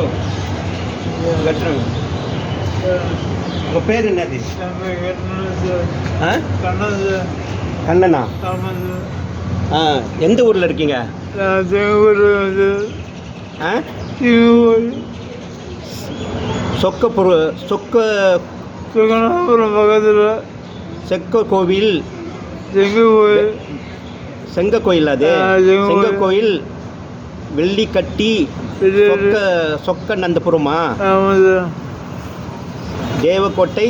Hello கட்டுறேங்க உங்கள் பேர் என்னது? கண்ணனா? ஆ எந்த ஊரில் இருக்கீங்க? ஆ? சொக்கப்பொரு சொக்க சுகனாபுரம் பக்கத்தில் செக்க கோவில் செங்க கோயில் அது செங்க. கோயில் வெள்ளிக்கட்டி. இது- சொக்க சொக்க நந்தபுரமா தேவக்கோட்டை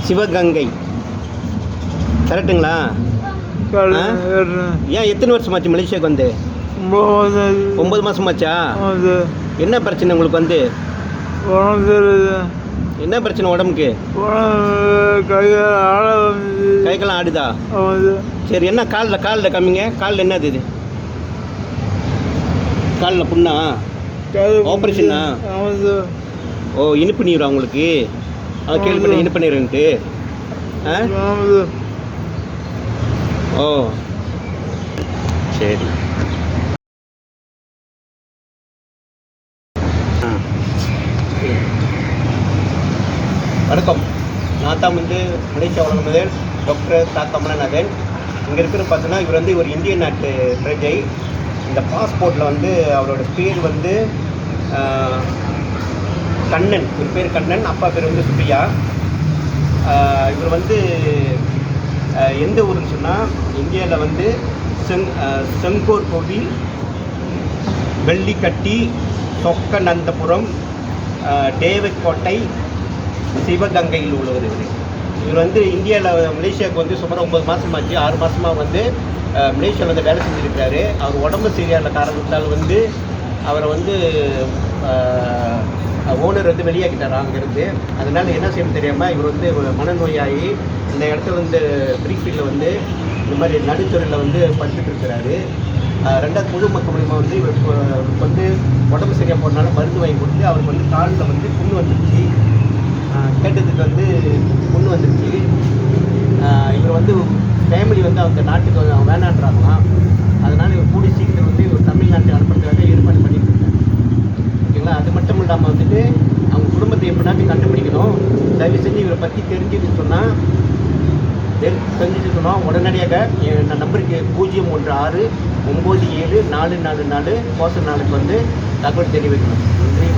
சிவகங்கை. கரெக்டுங்களா? ஏன் எத்தனை வருஷமாச்சு மலேசியாவுக்கு வந்து? ஒம்பது மாதமாச்சா என்ன பிரச்சனை உங்களுக்கு வந்து? என்ன பிரச்சனை உடம்புக்கு? உடம்பு கையால் ஆள வந்து கை காலம் ஆடுதா சார் என்ன காலில் காலில் காமிங்க காலில் என்னது இது? காலில் புண்ணா? ஆப்ரேஷனா? ஓ இனிப்பு நீரா உங்களுக்கு? அது கேள்வி பண்ண இனிப்பு நீருன்ட்டு ஓ. சரி. வணக்கம். நான் தான் வந்து மலேசியா வழங்குனதன் டாக்டர் தா கமலநாதன். இங்கே இருக்கிற பார்த்தீங்கன்னா இவர் வந்து ஒரு இந்திய நாட்டு பிரஜை. இந்த பாஸ்போர்ட்டில் வந்து அவரோட பேர் வந்து கண்ணன். இவர் பேர் கண்ணன் அப்பா பேர் வந்து சுப்பியா இவர் வந்து எந்த ஊருன்னு சொன்னால் இந்தியாவில் வந்து செங் செங்கோர் கோவில் வெள்ளிக்கட்டி சொக்கநந்தபுரம் ஆஹ் சிவகங்கையில் உள்ளவர் இவர். இவர் வந்து இந்தியாவில் மலேசியாவுக்கு வந்து சுமார் ஒம்பது மாதமாச்சு ஆறு மாதமாக வந்து மலேசியாவில் வந்து வேலை செஞ்சுருக்கிறாரு. அவர் உடம்பு சரியான காரணத்தால் வந்து அவரை வந்து ஓனர் வந்து வெளியாக்கிட்டார் அங்கேருந்து. அதனால் என்ன செய்யணும் தெரியாமல் இவர் வந்து மனநோயாகி இந்த இடத்துல வந்து பிரீஃபீல்டில் வந்து இந்த மாதிரி நடுத்துறையில் வந்து படுத்துட்டு இருக்கிறாரு ரெண்டாவது ரெண்டாவது பொதுமக்கள் மூலிமா வந்து இவருக்கு வந்து உடம்பு சரியாக போனாலும் மருந்து வாங்கி கொடுத்து அவருக்கு வந்து காலில் வந்து புண்ணு வந்துருச்சு. கேட்டதுக்கு வந்து புண்ணு வந்துருச்சு ஆஹ் இவர் வந்து ஃபேமிலி வந்து அவங்க நாட்டுக்கு அவங்க வேணான்றாங்களாம் அதனால் இவர் கூடி சீக்கிரம் வந்து இவர் தமிழ்நாட்டுக்கு அனுப்புறதுக்காக ஏற்பாடு பண்ணிட்டு இருக்காரு ஓகேங்களா? அது மட்டும் இல்லாமல் வந்துட்டு அவங்க குடும்பத்தை எப்படினாச்சும் கண்டுபிடிக்கணும். தயவு செஞ்சு இவரை பற்றி தெரிஞ்சுட்டு சொன்னால் தெரிஞ்சுட்டு சொன்னால் உடனடியாக என் நம்பருக்கு பூஜ்ஜியம் ஒன்று ஆறு ஒம்பது ஏழு நாலு நாலு நாலு கோச நாளுக்கு வந்து தகவல் தெரிவிக்கணும். நன்றி